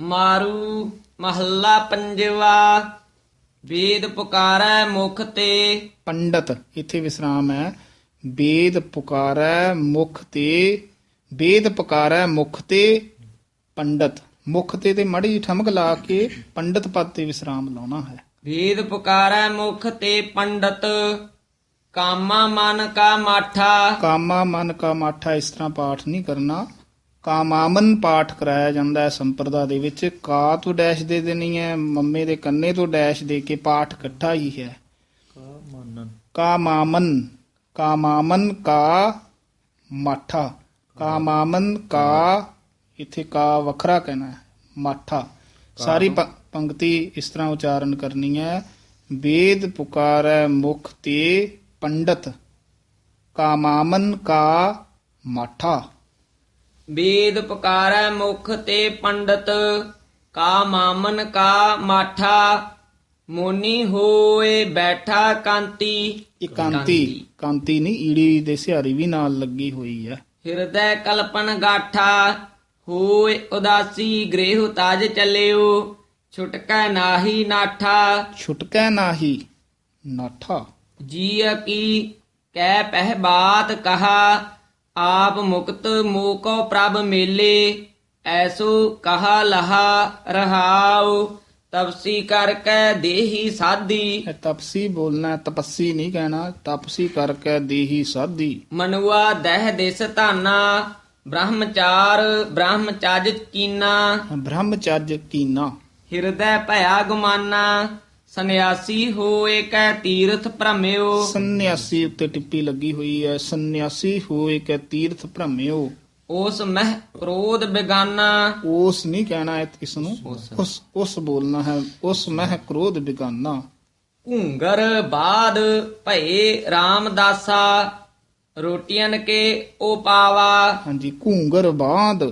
ਮਾਰੂ ਮਹੱਲਾ ਪੰਜਵਾ। ਵੇਦ ਪੁਕਾਰੈ ਮੁਖ ਤੇ। ਪੰਡਤ ਇੱਥੇ ਵਿਸਰਾਮ ਹੈ। ਵੇਦ ਪੁਕਾਰੈ ਮੁਖ ਤੇ। ਵੇਦ ਪੁਕਾਰੈ ਮੁਖ ਤੇ। ਪੰਡਤ ਮੁਖ ਤੇ ਤੇ ਮੜੀ ਠਮਕ ਲਾ ਕੇ ਪੰਡਤ ਪਦ ਤੇ ਵਿਸਰਾਮ ਲਾਉਣਾ ਹੈ। ਵੇਦ ਪੁਕਾਰੈ ਮੁਖ ਤੇ ਪੰਡਤ। ਕਾਮਾ ਮਨ ਕਾ ਮਾਠਾ। ਕਾਮਾ ਮਨ ਕਾ ਮਾਠਾ ਇਸ ਤਰ੍ਹਾਂ ਪਾਠ ਨਹੀਂ ਕਰਨਾ। ਕਾਮਾਮਨ ਪਾਠ ਕਰਾਇਆ ਜਾਂਦਾ ਹੈ ਸੰਪਰਦਾ ਦੇ ਵਿੱਚ। ਕਾ ਤੋਂ ਡੈਸ਼ ਦੇ ਦੇਣੀ ਹੈ ਮੰਮੇ ਦੇ ਕੰਨੇ ਤੋਂ ਡੈਸ਼ ਦੇ ਕੇ ਪਾਠ ਇਕੱਠਾ ਹੀ ਹੈ। ਕਾਮਾਮਨ। ਕਾਮਾਮਨ ਕਾ ਮਾਠਾ। ਕਾਮਾਮਨ ਕਾ ਇੱਥੇ ਕਾ ਵੱਖਰਾ ਕਹਿਣਾ ਹੈ ਮਾਠਾ। ਸਾਰੀ ਪੰਕਤੀ ਇਸ ਤਰ੍ਹਾਂ ਉਚਾਰਨ ਕਰਨੀ ਹੈ। ਵੇਦ ਪੁਕਾਰੈ ਮੁਖ ਤੇ ਪੰਡਤ। ਕਾਮਾਮਨ ਕਾ ਮਾਠਾ। ਵੇਦ ਪੁਕਾਰੈ ਮੁਖ ਤੇ ਪੰਡਤ ਕਾ ਮਾਮਨ ਕਾ ਮਾਠਾ ਮੋਨੀ ਹੋਏ ਬੈਠਾ ਕਾਂਤੀ। ਇਹ ਕਾਂਤੀ ਕਾਂਤੀ ਨਹੀਂ ਈੜੀ ਦੇ ਸਿਹਾਰੀ ਵੀ ਨਾਲ ਲੱਗੀ ਹੋਈ ਹੈ ਹਿਰਦੈ ਕਲਪਨ ਗਾਠਾ ਹੋਏ ਉਦਾਸੀ ਗ੍ਰਹਿ ਤਾਜ ਚੱਲਿਓ ਛੁਟਕੈ ਨਾਹੀ ਨਾਠਾ। ਛੁਟਕੈ ਨਾਹੀ ਨਾਠਾ। ਜੀਅ ਕੀ ਕਹਿ ਪਹਿ ਬਾਤ ਕਹਾ ਆਪ ਮੁਕਤ ਮੋਕੋ ਪ੍ਰਭ ਮੇਲੇ ਐਸੋ ਕਹਾ ਲਹਾ ਰਹਾਉ ਤਪਸੀ ਕਰਕੇ ਦੇਹੀ ਸਾਧੀ। ਇਹ ਤਪਸੀ ਬੋਲਣਾ ਤਪੱਸੀ ਨਹੀਂ ਕਹਿਣਾ ਤਪਸੀ ਕਰਕੇ ਦੇਹੀ ਸਾਧੀ। ਮਨੁਆ ਦਹਿ ਦਿਸ ਧਾਨਾ ਬ੍ਰਹਮਚਾਰ ਬ੍ਰਹਮਚਾਜ ਕੀਨਾ। ਬ੍ਰਹਮਚਰਜ ਕੀਨਾ। ਹਿਰਦੈ ਭਇਆ ਗੁਮਾਨਾ ਸੰਨਿਆਸੀ ਹੋਏ ਕੈ ਤੀਰਥ ਭ੍ਰਮਿਓ। ਸੰਨਿਆਸੀ ਉੱਤੇ ਟਿੱਪੀ ਲੱਗੀ ਹੋਈ ਹੈ ਸੰਨਿਆਸੀ ਹੋਏ ਕਿ ਤੀਰਥ ਭ੍ਰਮਿਓ। ਉਸ ਮਹਿ ਕ੍ਰੋਧ ਬਿਗਾਨਾ। ਉਸ ਨਹੀਂ ਕਹਿਣਾ ਹੈ ਇਸ ਨੂੰ ਉਸ। ਉਸ ਬੋਲਣਾ ਹੈ ਉਸ ਮਹਿ ਕ੍ਰੋਧ ਬਿਗਾਨਾ। ਘੂੰਗਰ ਬਾਦ ਭਏ ਰਾਮਦਾਸਾ ਰੋਟੀਆਂ ਕੇ ਉਹ ਪਾਵਾ। ਹਾਂਜੀ ਘੂੰਗਰ ਬਾਦ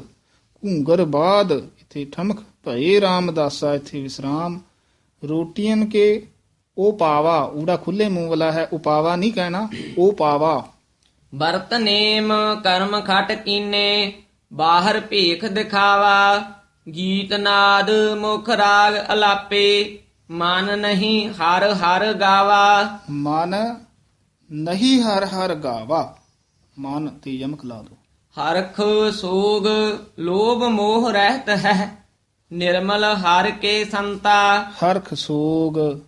ਘੂੰਗਰ ਬਾਦ ਇੱਥੇ ਠਮਕ ਭਏ ਰਾਮਦਾਸਾ ਇੱਥੇ ਵਿਸਰਾਮ। ਰੋਟੀਆਂ ਕੇ ਉਹ ਪਾਵਾ ਊੜਾ ਖੁੱਲੇ ਮੂੰਹ ਵਾਲਾ ਹੈ ਉਪਾਵਾ ਨਹੀਂ ਕਹਿਣਾ ਉਹ ਪਾਵਾ। ਵਰਤ ਨੇਮ ਕਰਮ ਖਟ ਕੀਨੇ ਬਾਹਰ ਭੇਖ ਦਿਖਾਵਾ ਗੀਤ ਨਾਦ ਮੁਖ ਰਾਗ ਅਲਾਪੇ ਮਨ ਨਹੀਂ ਹਰ ਹਰ ਗਾਵਾ। ਮਨ ਨਹੀਂ ਹਰ ਹਰ ਗਾਵਾ। ਮਨ ਤੇ ਯਮਕ ਲਾ ਦੋ। ਹਰਖ ਸੋਗ ਲੋਭ ਮੋਹ ਰਹਿਤ ਹੈ। ਨਿਰਮਲ ਹਰ ਕੇ ਸੰਤਾ। ਹਰਖ ਸੋਗ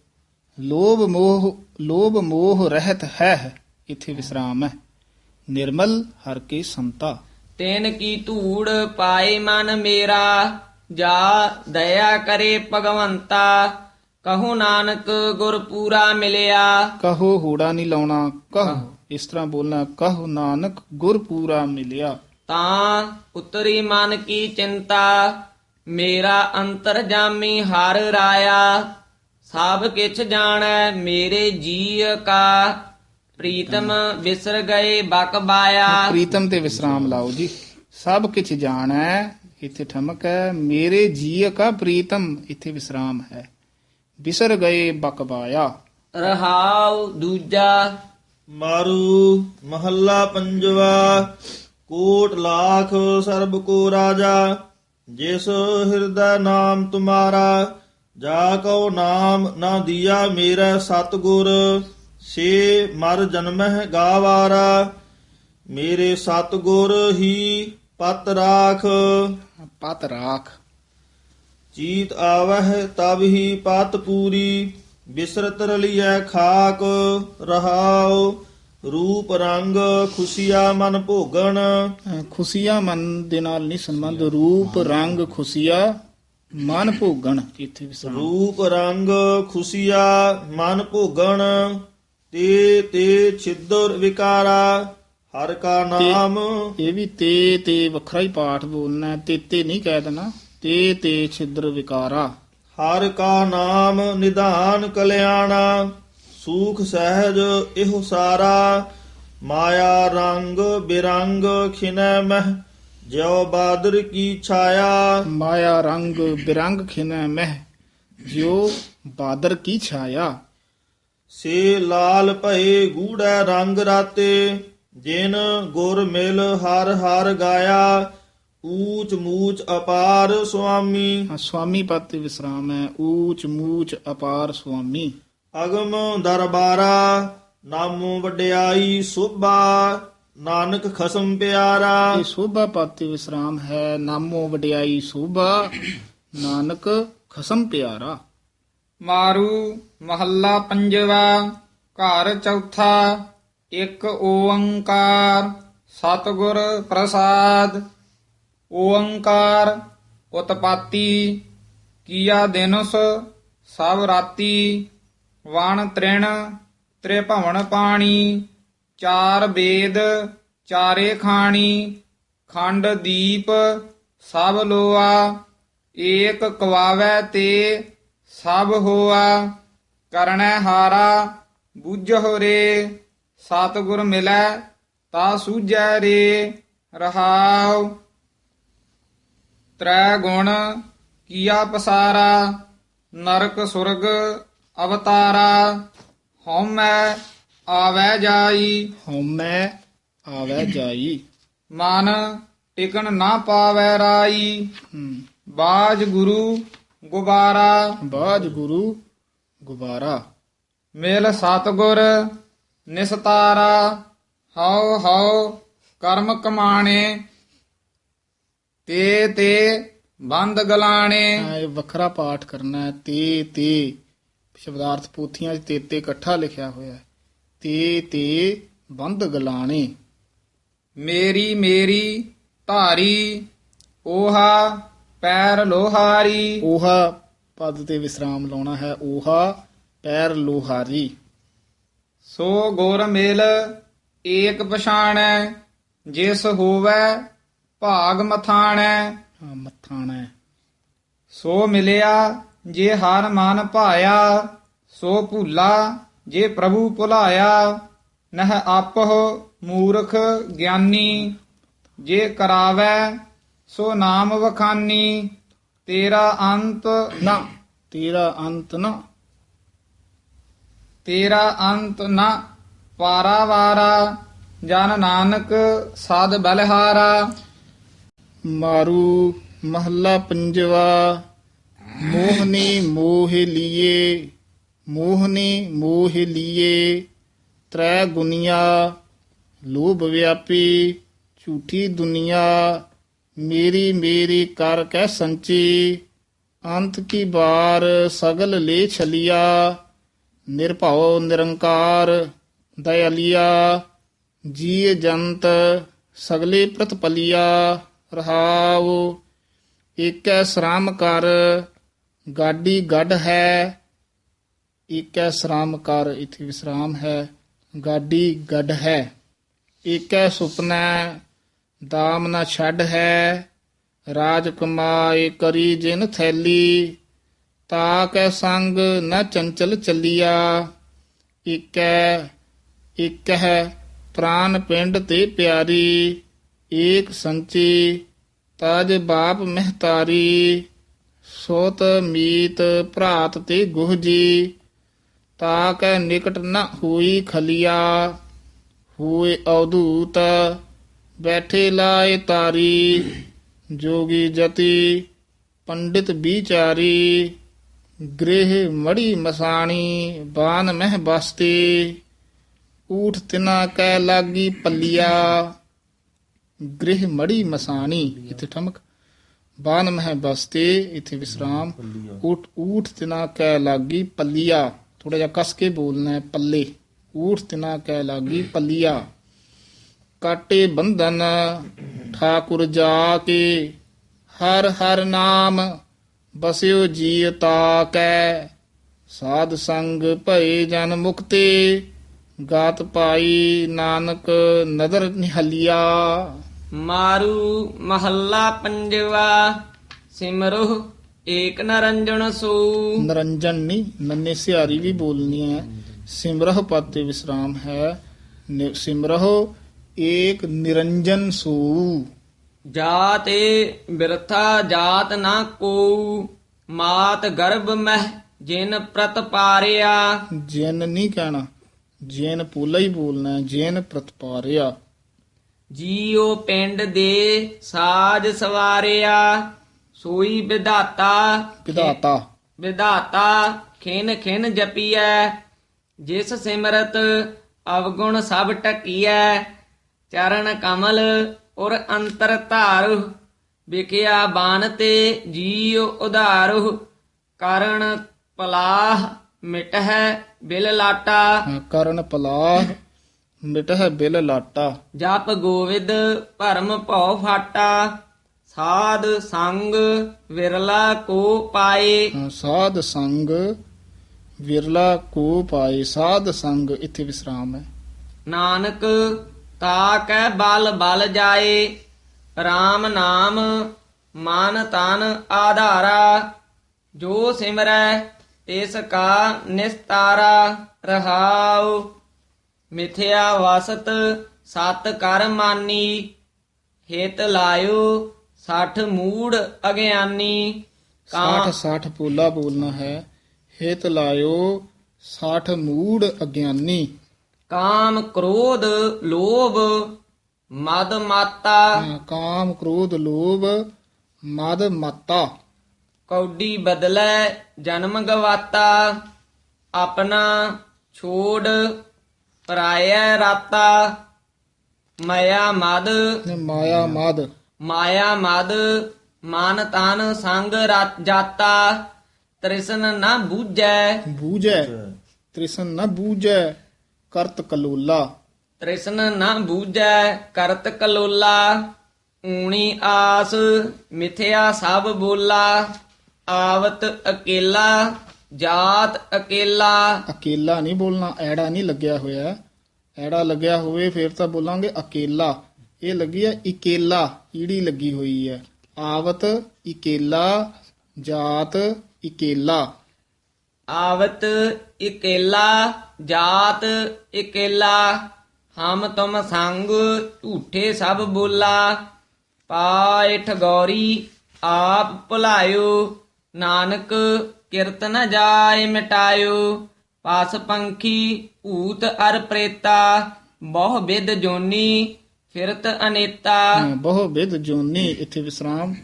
ਲੋਭ ਮੋਹ ਲੋਭ ਮੋਹ ਰਹਿਤ ਹੈ ਇੱਥੇ ਵਿਸਰਾਮ ਹੈ। ਨਿਰਮਲ ਹਰ ਕੇ ਸੰਤਾ। ਤੈਨ ਕੀ ਧੂੜ ਪਾਏ ਮਨ ਮੇਰਾ ਜਾ ਦਇਆ ਕਰੇ ਭਗਵੰਤਾ। ਕਹੋ ਨਾਨਕ ਗੁਰ ਪੂਰਾ ਮਿਲਿਆ। ਕਹੋ ਹੂੜਾ ਨਹੀਂ ਲਾਉਣਾ ਕਹੋ ਇਸ ਤਰ੍ਹਾਂ ਬੋਲਣਾ ਕਹੋ ਨਾਨਕ ਗੁਰ ਪੂਰਾ ਮਿਲਿਆ। ਤਾਂ ਉਤਰੀ ਮਨ ਕੀ ਚਿੰਤਾ। ਮੇਰਾ ਅੰਤਰ ਜਾਮੀ ਹਰ ਰਾਇਆ ਸਭ ਕਿਛ ਜਾਣੈ ਮੇਰੇ ਜੀ ਕਾ। ਪ੍ਰੀਤਮ ਵਿਸਰ ਗਏ ਬਕ ਬਾਇਆ। ਪ੍ਰੀਤਮ ਤੇ ਵਿਸਰਾਮ ਲਾਓ ਜੀ। ਸਭ ਕੁਝ ਜਾਣੈ ਇੱਥੇ ਠਮਕ ਹੈ ਮੇਰੇ ਜੀਅ ਕਾ ਪ੍ਰੀਤਮ ਇੱਥੇ ਵਿਸਰਾਮ ਹੈ। ਵਿਸਰ ਗਏ ਬਕਬਾਇਆ ਰਹਾਉ ਦੂਜਾ। ਮਾਰੂ ਮਹੱਲਾ ਪੰਜਵਾ। ਕੋਟ ਲਾਖ ਸਰਬ ਕੋ ਰਾਜਾ। ਜਿਸ ਹਿਰਦੈ ਨਾਮ ਤੁਮਾਰਾ ਜਾ ਕਉ ਨਾਮ ਨਾ ਦਿਆ ਮੇਰਾ ਸਤਗੁਰ ਸੇ ਮਰ ਜਨਮਹਿ ਗਾਵਾਰਾ ਮੇਰੇ ਸਤਗੁਰ ਹੀ ਪਤ ਰਾਖ। ਪਤ ਰਾਖ। ਚੀਤ ਆਵਹਿ ਤਬ ਹੀ ਪਤ ਪੂਰੀ ਬਿਸਰਤ ਰਲੀਐ ਖਾਕ ਰਹਾਉ। ਰੂਪ ਰੰਗ ਖੁਸ਼ੀਆ ਮਨ ਭੋਗਣ। ਖੁਸ਼ੀਆ ਮਨ ਦੇ ਨਾਲ ਨਹੀਂ ਸੰਬੰਧ ਰੂਪ ਰੰਗ ਖੁਸ਼ੀਆ ਮਨ ਭੋਗਣ ਇੱਥੇ ਵਿਸਰਾਮ ਰੂਪ ਰੰਗ ਖੁਸ਼ੀਆ ਮਨ ਭੋਗਣ ਤੇ ਤੇ ਛਿਦਰ ਵਿਕਾਰਾ ਹਰ ਕਾ ਨਾਮ। ਇਹ ਵੀ ਤੇ ਤੇ ਵੱਖਰਾ ਹੀ ਪਾਠ ਬੋਲਣਾ ਤੇ ਤੇ ਨਹੀਂ ਕਹਿ ਦੇਣਾ ਤੇ ਤੇ ਛਿਦਰ ਵਿਕਾਰਾ। ਹਰ ਕਾ ਨਾਮ ਨਿਧਾਨ ਕਲਿਆਣਾ। ਸੂਖ ਸਹਿਜ ਇਹੋ ਸਾਰਾ ਮਾਇਆ ਰੰਗ ਬਿਰੰਗ ਖਿਨੈ ਮਹਿ ਜਿਉ ਬਾਦਰ ਕੀ ਛਾਇਆ। ਮਾਇਆ ਰੰਗ ਬਿਰੰਗ ਖਿਨੈ ਮਹਿ ਜਿਉ ਬਾਦਰ ਕੀ ਛਾਇਆ। ਸੇ ਲਾਲ ਭਏ ਗੂੜੈ ਰੰਗ ਰਾਤੇ ਜਿਨ ਗੁਰ ਮਿਲ ਹਰ ਹਰ ਗਾਇਆ। ਊਚ ਮੂਚ ਅਪਾਰ ਸੁਆਮੀ। ਹਾਂ ਸੁਆਮੀ ਪਦ ਤੇ ਵਿਸਰਾਮ ਹੈ। ਊਚ ਮੂਚ ਅਪਾਰ ਸੁਆਮੀ। ਅਗਮ ਦਰਬਾਰਾ ਨਾਮੋ ਵਡਿਆਈ ਸੋਭਾ ਨਾਨਕ ਖਸਮ ਪਿਆਰਾ। ਇਹ ਸੋਭਾ ਪਦ ਤੇ ਵਿਸਰਾਮ ਹੈ ਨਾਮੋ ਵਡਿਆਈ ਸੋਭਾ ਨਾਨਕ ਖਸਮ ਪਿਆਰਾ। ਮਾਰੂ ਮਹੱਲਾ ਪੰਜਵਾ ਘਰ ਚੌਥਾ ਇੱਕ ਓੰਕਾਰ ਸਤਿਗੁਰ ਪ੍ਰਸਾਦ। ਓੰਕਾਰ ਉਤਪਾਤੀ ਕੀਆ ਦਿਨਸ ਸਭ ਰਾਤੀ ਵਣ ਤ੍ਰਿਣ ਤ੍ਰਿਭਵਨ ਪਾਣੀ, ਚਾਰ ਵੇਦ ਚਾਰੇ ਖਾਣੀ, ਖੰਡ ਦੀਪ, ਸਭ ਲੋਆ, ਏਕ ਕਵਾਵੈ ਤੇ ਸਭ ਹੋਆ ਕਰਣੈ ਹਾਰਾ ਬੁੱਝਹੁ ਰੇ, ਸਤਿਗੁਰ ਮਿਲੈ, ਤਾ ਸੂਝੈ ਰੇ, ਰਹਾਉ। ਤ੍ਰੈ ਗੁਣ ਕੀਆ ਪਸਾਰਾ, ਨਰਕ ਸੁਰਗ ਅਵਤਾਰਾ ਹਉਮੈ ਆਵੈ ਜਾਈ। ਹਉਮੈ ਆਵੈ ਜਾਈ। ਮਨ ਟਿਕਣ ਨਾ ਪਾਵੈ ਰਾਈ। ਹਮ, ਬਾਜ ਗੁਰੂ ਗੁਬਾਰਾ। ਬਾਜ ਗੁਰੂ ਗੁਬਾਰਾ। ਮਿਲ ਸਤਗੁਰ ਨਿਸਤਾਰਾ। ਹਉ ਹਉ ਕਰਮ ਕਮਾਣੇ। ਤੇ ਤੇ ਬੰਦ ਗਲਾਣੇ। ਹਾਂ, ਇਹ ਵੱਖਰਾ ਪਾਠ ਕਰਨਾ ਹੈ ਤੇ ਤੇ। ਸ਼ਬਦਾਰਥ ਪੋਥੀਆਂ 'ਚ ਤੇ ਤੇ ਇਕੱਠਾ ਲਿਖਿਆ ਹੋਇਆ ਹੈ। ਤੇ ਤੇ ਬੰਦ ਗਲਾਣੇ। ਮੇਰੀ ਮੇਰੀ ਧਾਰੀ ਓਹਾ ਪੈਰ ਲੋਹਾਰੀ। ਓਹਾ ਪਦ ਤੇ ਵਿਸਰਾਮ ਲਾਉਣਾ ਹੈ। ਓਹਾ ਪੈਰ ਲੋਹਾਰੀ। ਸੋ ਗੁਰ ਮਿਲ ਏਕ ਪਛਾਣੈ ਜਿਸ ਹੋਵੈ ਭਾਗ ਮਥਾਣੈ। ਹਾਂ, ਮੱਥਾਣਾ। ਹੈ। ਸੋ ਮਿਲਿਆ ਜੇ ਹਰ ਮਨ ਭਾਇਆ ਸੋ ਭੂਲਾ। ਜੇ ਪ੍ਰਭੂ ਭੁਲਾਇਆ ਨਹ ਆਪਹੁ ਮੂਰਖ ਗਿਆਨੀ। ਜੇ ਕਰਾਵੈ ਸੋ ਨਾਮ ਵਖਾਨੀ। ਤੇਰਾ ਅੰਤ ਨਾ। ਤੇਰਾ ਅੰਤ ਨਾ। ਤੇਰਾ ਅੰਤ ਨਾ। ਪਾਰਾਵਾਰਾ ਜਨ ਨਾਨਕ ਸਾਧ ਬਲਹਾਰਾ। ਮਾਰੂ ਮਹੱਲਾ ਪੰਜਵਾ। ਮੋਹਨੀ ਮੋਹ ਲੀਏ, ਮੋਹਨੀ ਮੋਹ ਲੀਏ, ਤ੍ਰੈ ਗੁਨੀਆ, ਲੋਭ ਵਿਆਪੀ, ਝੂਠੀ ਦੁਨੀਆ, ਮੇਰੀ ਮੇਰੀ ਕਰ ਕਹਿ ਸੰਚੀ, ਅੰਤ ਕੀ ਬਾਰ ਸਗਲ ਲੈ ਛਲਿਆ, ਨਿਰਭਉ ਨਿਰੰਕਾਰ ਦਇਆਲੀਆ ਜੀ ਜੰਤ ਸਗਲੇ ਪ੍ਰਤਪਲਿਆ, ਰਹਾਉ, ਏਕੈ ਸ਼੍ਰਮ ਕਰ ਗਾਡੀ ਗੱਡ ਹੈ ਏਕੈ ਸ਼੍ਰਮ ਕਰ ਇਥੇ ਵਿਸਰਾਮ ਹੈ ਗਾਡੀ ਗੱਡ ਹੈ ਏਕੈ ਸੁਪਨੈ ਦਾਮ ਨਾ ਛੱਡ ਹੈ ਰਾਜ ਕਮਾਏ ਕਰੀ ਜਿਨ ਥੈਲੀ ਤਾ ਕੈ ਸੰਗ ਨ ਚੰਚਲ ਚੱਲਿਆ ਏਕੈ ਇਕ ਹੈ ਪ੍ਰਾਨ ਪਿੰਡ ਤੇ ਪਿਆਰੀ ਏਕ ਸੰਚੀ ਤਜ ਬਾਪ ਮਹਤਾਰੀ ਸੋਤ ਮੀਤ ਭਰਾਤ ਤੇ ਗੁਹਜੀ ਤਾ ਕੈ ਨਿਕਟ ਨ ਹੋਈ ਖਲਿਆ, ਹੋਏ ਅਵਧੂਤ, ਬੈਠੇ ਲਾਏ ਤਾਰੀ, ਜੋਗੀ ਜਤੀ, ਪੰਡਿਤ ਵਿਚਾਰੀ, ਗ੍ਰਹਿ ਮੜੀ ਮਸਾਣੀ, ਬਾਨ ਮਹਿ ਬਸਤੀ, ਊਠ ਤਿਨਾ ਕੈ ਲਾਗੀ ਪੱਲਿਆ, ਗ੍ਰਹਿ ਮੜੀ ਮਸਾਣੀ, ਇਥੇ ਠਮਕ। ਬਾਨ ਮਹਿ ਬਸਤੇ ਇਥੇ ਵਿਸਰਾਮ। ਊਠ ਊਠ ਤਿਨਾ ਕੈ ਲਾਗੀ ਪੱਲਿਆ। ਥੋੜਾ ਜਿਹਾ ਕਸ ਕੇ ਬੋਲਣਾ ਹੈ ਪੱਲੇ। ਊਠ ਤਿਨਾ ਕੈ ਲਾਗੀ ਪੱਲਿਆ। ਕਾਟੇ ਬੰਧਨ ਠਾਕੁਰ ਜਾ ਕੇ ਹਰ ਹਰ ਨਾਮ ਬਸਿਓ ਤਾ ਕੈ ਸਾਧ ਸੰਗ ਭਏ ਜਨ ਮੁਕਤੇ ਗਾਤ ਪਾਈ ਨਾਨਕ ਨਦਰ ਨਿਹਲਿਆ। ਮਾਰੂ ਮਹੱਲਾ ਪੰਜਵਾ ਸਿਮਰੋ ਏਕ ਨਰੰਜਣ ਸੂ। ਨਰੰਜਨ ਨਹੀਂ ਨੰਨੇ ਸਿਹਾਰੀ ਵੀ ਬੋਲਨੀ ਹੈ ਸਿਮਰਹ ਪਦ ਤੇ ਵਿਸਰਾਮ ਹੈ। ਸਿਮਰਹੁ ਏਕ ਨਿਰੰਜਨ ਸੂ। ਜਾਤੇ ਬਿਰਥਾ ਜਾਤ ਨਾ ਕੋ। ਮਾਤ ਗਰਭ ਮਹਿ ਜਿਨ ਪ੍ਰਤ ਪਾਰਿਆ। ਜਿਨ ਨਹੀਂ ਕਹਿਣਾ ਜਿਨ ਪੂਲਾ ਹੀ ਬੋਲਣਾ ਜਿਨ ਪ੍ਰਤਪਾਰਿਆ ਜੀਉ ਪਿੰਡ ਦੇ ਸਾਜ ਸਵਾਰਿਆ ਸੋਈ ਵਿਧਾਤਾ ਵਿਧਾਤਾ। ਵਿਧਾਤਾ ਖਿਨ ਖਿਨ ਜਪੀਐ ਜਿਸ ਸਿਮਰਤ ਅਵਗੁਣ ਸਭ ਟਕੀਐ ਚਰਨ ਕਮਲ ਔਰ ਅੰਤਰ ਧਾਰੂ ਵਿਖਿਆ ਬਾਨ ਤੇ ਜੀਉ ਉਧਾਰੂ ਕਰਨ ਪਲਾਹ ਮਿਟਹਿ ਬਿਲ ਲਾਟਾ। ਕਰਨ ਪਲਾਹ ਮਿਟਹਿ ਬਿਲ ਲਾਟਾ। ਜਪ ਗੋਵਿੰਦ ਭਰਮ ਭਉ ਫਾਟਾ ਸਾਧ ਸੰਗ ਵਿਰਲਾ ਕੋ ਪਾਏ। ਹਾਂ, ਸਾਧ ਸੰਗ ਵਿਰਲਾ ਕੋ ਪਾਏ ਸਾਧ ਸੰਗ ਇੱਥੇ ਵਿਸਰਾਮ ਹੈ। ਨਾਨਕ ਤਾਕੈ ਬਲ ਬਲ ਜਾਏ RAM ਨਾਮ ਮਨ ਤਨ ਆਧਾਰਾ ਜੋ ਸਿਮਰੈ ਤਿਸ ਕਾ ਨਿਸਤਾਰਾ ਰਹਾਉ। ਮਿਥਿਆ ਵਸਤ ਸਤ ਕਰ ਮਾਨੀ ਹੇਤ ਲਾਇਓ ਸਠ ਮੂੜ ਅਗਿਆਨੀ। 60 ਕਾਂ 60 ਪੋਲਾ ਬੋਲਣਾ ਹੈ ਹੇਤ ਲਾਇਓ 60 ਮੂੜ ਅਗਿਆਨੀ। ਕਾਮ ਕ੍ਰੋਧ ਲੋਭ ਮਦ ਮਾਤਾ। ਕਾਮ ਕ੍ਰੋਧ ਲੋਭ ਮਦ ਮਤਾ। ਕੌਡੀ ਬਦਲੇ ਜਨਮ ਗਵਾਤਾ ਆਪਣਾ ਛੋੜ ਪਰਾਇਆ ਰਾਤਾ ਮਾਇਆ ਮਦ। ਮਾਇਆ ਮਦ। ਮਾਇਆ ਮਦ ਮਨ ਤਨ ਸੰਗ ਰਤ ਜਾਤਾ। ਤ੍ਰਿਸ਼ਨ ਨਾ ਬੂਝੈ। ਬੂਝੈ ਤ੍ਰਿਸ਼ਨ ਨ ਬੂਝੈ ਕਰਤ ਕਲੋਲਾ। ਤ੍ਰਿਸ਼ਨ ਨਾ ਬੂਝੈ ਕਰਤ ਕਲੋਲਾ। ਊਣੀ ਆਸ ਮਿਥਿਆ ਸਭ ਬੋਲਾ। ਆਵਤ ਅਕੇਲਾ। ਜਾਤ ਅਕੇਲਾ। ਅਕੇਲਾ ਨਹੀਂ ਬੋਲਣਾ ਐੜਾ ਨਹੀਂ ਲੱਗਿਆ ਹੋਇਆ। ਐੜਾ ਲੱਗਿਆ ਹੋਵੇ ਫਿਰ ਤਾਂ ਬੋਲਾਂਗੇ ਅਕੇਲਾ। ਇਹ ਲੱਗੀ ਹੈ ਇਕੇਲਾ ਈੜੀ ਲੱਗੀ ਹੋਈ ਹੈ। ਆਵਤ ਇਕੇਲਾ ਜਾਤ ਇਕੇਲਾ। ਆਵਤ ਇਕੇਲਾ ਜਾਤ ਇਕੇਲਾ। ਹਮ ਤੁਮ ਸੰਗ ਝੂਠੇ ਸਭ ਬੋਲਾ। ਪਾਇ ਠਗੌਰੀ ਆਪ ਭੁਲਾਇਓ। ਨਾਨਕ ਕਿਰਤ ਨ ਜਾਏ ਮਿਟਾਇਓ ਪਾਸ ਪੰਖੀ ਭੂਤ ਅਰ ਪ੍ਰੇਤਾ ਬਹੁ ਵਿਦ ਜੋਨੀ ਫਿਰਤ ਅਨੇਤਾ। ਬਹੁ ਵਿਦ ਜੋਨੀ ਇੱਥੇ ਵਿਸਰਾਮ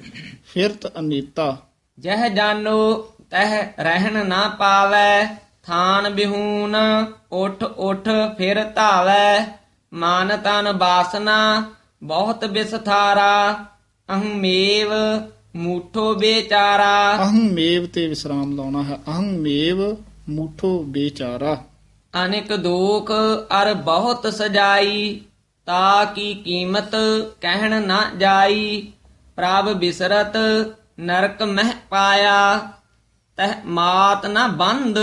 ਫਿਰਤ ਅਨੀਤਾ। ਜਹ ਜਾਨੋ ਤਹ ਰਹਿਣ ਨਾ ਪਾਵੈ ਥਾਨ ਬਿਹੂਨ ਉਠ ਉਠ ਫਿਰ ਧਾਵੈ। ਮਨ ਤਨ ਬਾਸਨਾ ਬਹੁਤ ਬਿਸਥਾਰਾ ਅਹਮੇਵ ਮੂਠੋ ਬੇਚਾਰਾ। ਅਹੰ ਮੇਵ ਤੇ ਵਿਸਰਾਮ ਲਾਉਣਾ ਹੈ। ਅਹੰ ਮੇਵ ਮੂਠੋ ਬੇਚਾਰਾ। ਅਨੇਕ ਦੋਖ ਅਰ ਬਹੁਤ ਸਜਾਈ ਤਾ ਕੀ ਕੀਮਤ ਕਹਿਣ ਨਾ ਜਾਈ। ਪ੍ਰਭ ਬਿਸਰਤ ਨਰਕ ਮਹਿ ਪਾਇਆ ਤਹ ਮਾਤ ਨਾ ਬੰਦ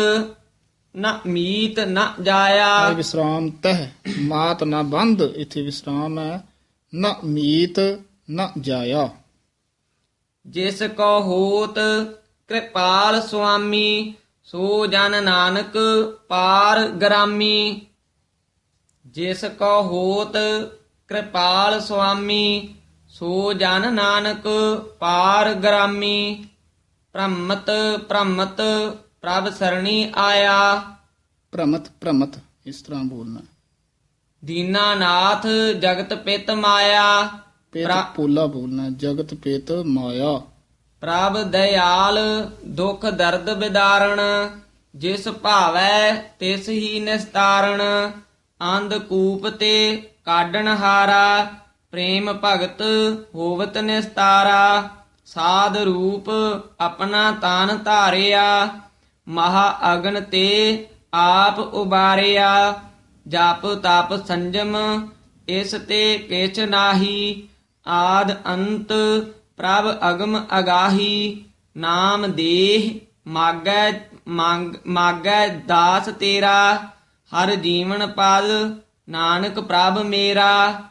ਨਾ ਮੀਤ ਨਾ ਜਾਇਆ। ਵਿਸਰਾਮ ਤਹ ਮਾਤ ਨਾ ਬੰਦ ਇੱਥੇ ਵਿਸਰਾਮ ਹੈ। ਨ ਮੀਤ ਨ ਜਾਇਆ। ਜਿਸ ਕੋ ਹੋਤ ਕਿਰਪਾਲ ਸੁਆਮੀ ਸੋ ਜਨ ਨਾਨਕ ਪਾਰ ਗ੍ਰਾਮੀ। ਜਿਸ ਕੋ ਹੋਤ ਕਿਰਪਾਲ ਸੁਆਮੀ ਸੋ ਜਨ ਨਾਨਕ ਪਾਰ ਗ੍ਰਾਮੀ। ਭ੍ਰਮਤ ਭ੍ਰਮਤ ਪ੍ਰਭ ਸਰਣੀ ਆਇਆ। ਭ੍ਰਮਤ ਭ੍ਰਮਤ ਇਸ ਤਰ੍ਹਾਂ ਬੋਲਣਾ। ਦੀਨਾਨਾਥ ਜਗਤ ਪਿਤ ਮਾਇਆ। ਪੇਤ ਪੋਲਾ ਬੋਲਣਾ ਜਗਤ ਪੇਤ ਮਾਇਆ। ਪ੍ਰਭ ਦਇਆਲ ਦੁਖ ਦਰਦ ਵਿਦਾਰਣ ਜਿਸ ਭਾਵੈ ਤਿਸ ਹੀ ਨਿਸਤਾਰਣ ਅੰਧ ਕੂਪ ਤੇ ਕਾਢਣ ਹਾਰਾ ਪ੍ਰੇਮ ਭਗਤ ਹੋਵਤ ਨਿਸਤਾਰਾ। ਸਾਧ ਰੂਪ ਆਪਣਾ ਤਾਨ ਧਾਰਿਆ ਮਹਾ ਅਗਨ ਤੇ ਆਪ ਉਬਾਰਿਆ। ਜਪ ਤਪ ਸੰਜਮ ਇਸ ਤੇ ਕਿਛ ਨਾਹੀ ਆਦ ਅੰਤ ਪ੍ਰਭ ਅਗਮ ਅਗਾਹੀ, ਨਾਮ ਦੇਹ, ਮਾਗੈ, ਮੰਗ, ਮਾਗੈ ਦਾਸ ਤੇਰਾ, ਹਰ ਜੀਵਨ ਪਦ ਨਾਨਕ ਪ੍ਰਭ ਮੇਰਾ।